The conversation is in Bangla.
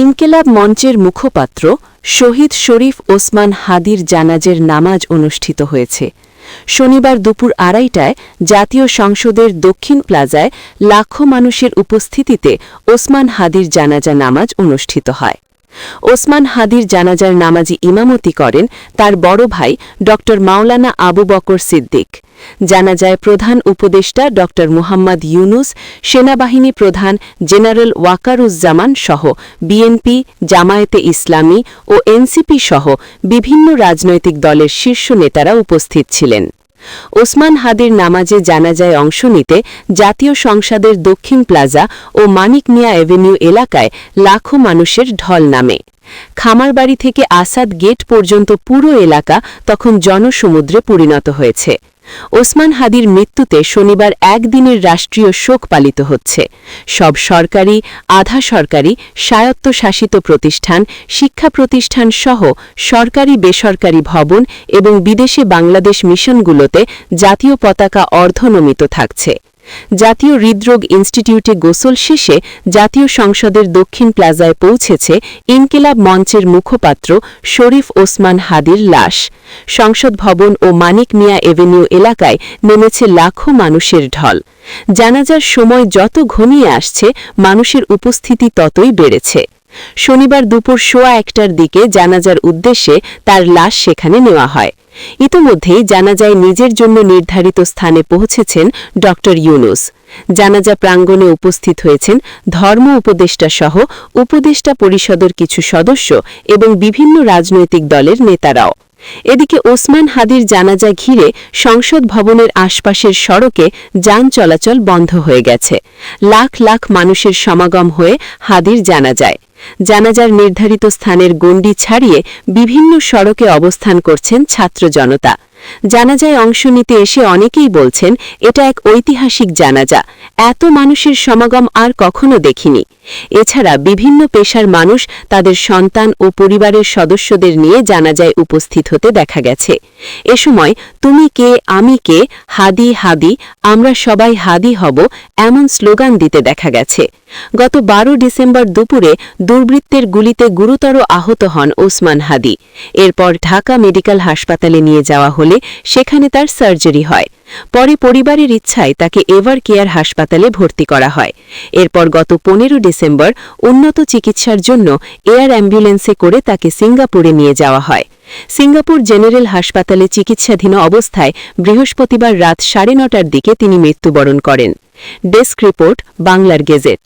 ইনকেলাব মঞ্চের মুখপাত্র শহীদ শরীফ ওসমান হাদির জানাজের নামাজ অনুষ্ঠিত হয়েছে। শনিবার দুপুর আড়াইটায় জাতীয় সংসদের দক্ষিণ প্লাজায় লাখো মানুষের উপস্থিতিতে ওসমান হাদির জানাজা নামাজ অনুষ্ঠিত হয়। ওসমান হাদির জানাজার নামাজি ইমামতি করেন তার বড় ভাই ড. মাওলানা আবু বকর সিদ্দিক। জানাজায় প্রধান উপদেষ্টা ড. মুহাম্মদ ইউনুস, সেনাবাহিনী প্রধান জেনারেল ওয়াকারুজ্জামান সহ বিএনপি, জামায়াতে ইসলামী ও এনসিপি সহ বিভিন্ন রাজনৈতিক দলের শীর্ষ নেতারা উপস্থিত ছিলেন। ওসমান হাদির নামাজে জানাজায় অংশ নিতে জাতীয় সংসদের দক্ষিণ প্লাজা ও মানিক মিয়া এভিনিউ এলাকায় লাখো মানুষের ঢল নামে। খামারবাড়ি থেকে আসাদ গেট পর্যন্ত পুরো এলাকা তখন জনসমুদ্রে পরিণত হয়েছে। ওসমান হাদির মৃত্যুতে শনিবার একদিনের রাষ্ট্রীয় শোক পালিত হচ্ছে। সব সরকারি, আধা সরকারি, স্বায়ত্তশাসিত প্রতিষ্ঠান, শিক্ষা প্রতিষ্ঠান সহ সরকারি, বেসরকারি ভবন এবং বিদেশে বাংলাদেশ মিশনগুলোতে জাতীয় পতাকা অর্ধনমিত থাকছে। জাতীয় হৃদরোগ ইনস্টিটিউটে গোসল শেষে জাতীয় সংসদের দক্ষিণ প্লাজায় পৌঁছেছে ইনকিলাব মঞ্চের মুখপাত্র শরীফ ওসমান হাদির লাশ। সংসদ ভবন ও মানিক মিয়া এভিনিউ এলাকায় নেমেছে লাখো মানুষের ঢল। জানাজার সময় যত ঘনিয়ে আসছে, মানুষের উপস্থিতি ততই বেড়েছে। শনিবার দুপুর সোয়া একটার দিকে জানাজার উদ্দেশ্যে তার লাশ সেখানে নেওয়া হয়। ইতোমধ্যেই জানাজায় নিজের জন্য নির্ধারিত স্থানে পৌঁছেছেন ড ইউনুস। জানাজা প্রাঙ্গণে উপস্থিত হয়েছেন ধর্ম উপদেষ্টা সহ উপদেষ্টা পরিষদের কিছু সদস্য এবং বিভিন্ন রাজনৈতিক দলের নেতারাও। এদিকে ওসমান হাদির জানাজা ঘিরে সংসদ ভবনের আশপাশের সড়কে যান চলাচল বন্ধ হয়ে গেছে। লাখ লাখ মানুষের সমাগম হয়ে হাদির জানাজায়। জানাজার নির্ধারিত স্থানের গণ্ডি ছাড়িয়ে বিভিন্ন সড়কে অবস্থান করছেন ছাত্র জনতা। জানাজায় অংশ নিতে এসে অনেকেই বলছেন, এটা এক ঐতিহাসিক জানাজা। এত মানুষের সমাগম আর কখনো দেখিনি। এছাড়া বিভিন্ন পেশার মানুষ তাদের সন্তান ও পরিবারের সদস্যদের নিয়ে জানাজায় উপস্থিত হতে দেখা গেছে। এ সময়, তুমি কে, আমি কে, হাদি হাদি, আমরা সবাই হাদি হব এমন স্লোগান দিতে দেখা গেছে। গত বারো ডিসেম্বর দুপুরে দুর্বৃত্তের গুলিতে গুরুতর আহত হন ওসমান হাদি। এরপর ঢাকা মেডিকেল হাসপাতালে নিয়ে যাওয়া হলে সেখানে তার সার্জারি হয়। পরে পরিবারের ইচ্ছায় তাকে এভার কেয়ার হাসপাতালে ভর্তি করা হয়। এরপর গত পনেরো ডিসেম্বর উন্নত চিকিৎসার জন্য এয়ার অ্যাম্বুলেন্সে করে তাকে সিঙ্গাপুরে নিয়ে যাওয়া হয়। সিঙ্গাপুর জেনারেল হাসপাতালে চিকিৎসাধীন অবস্থায় বৃহস্পতিবার রাত সাড়ে নটার দিকে তিনি মৃত্যুবরণ করেন। ডেস্ক রিপোর্ট, বাংলার গেজেট।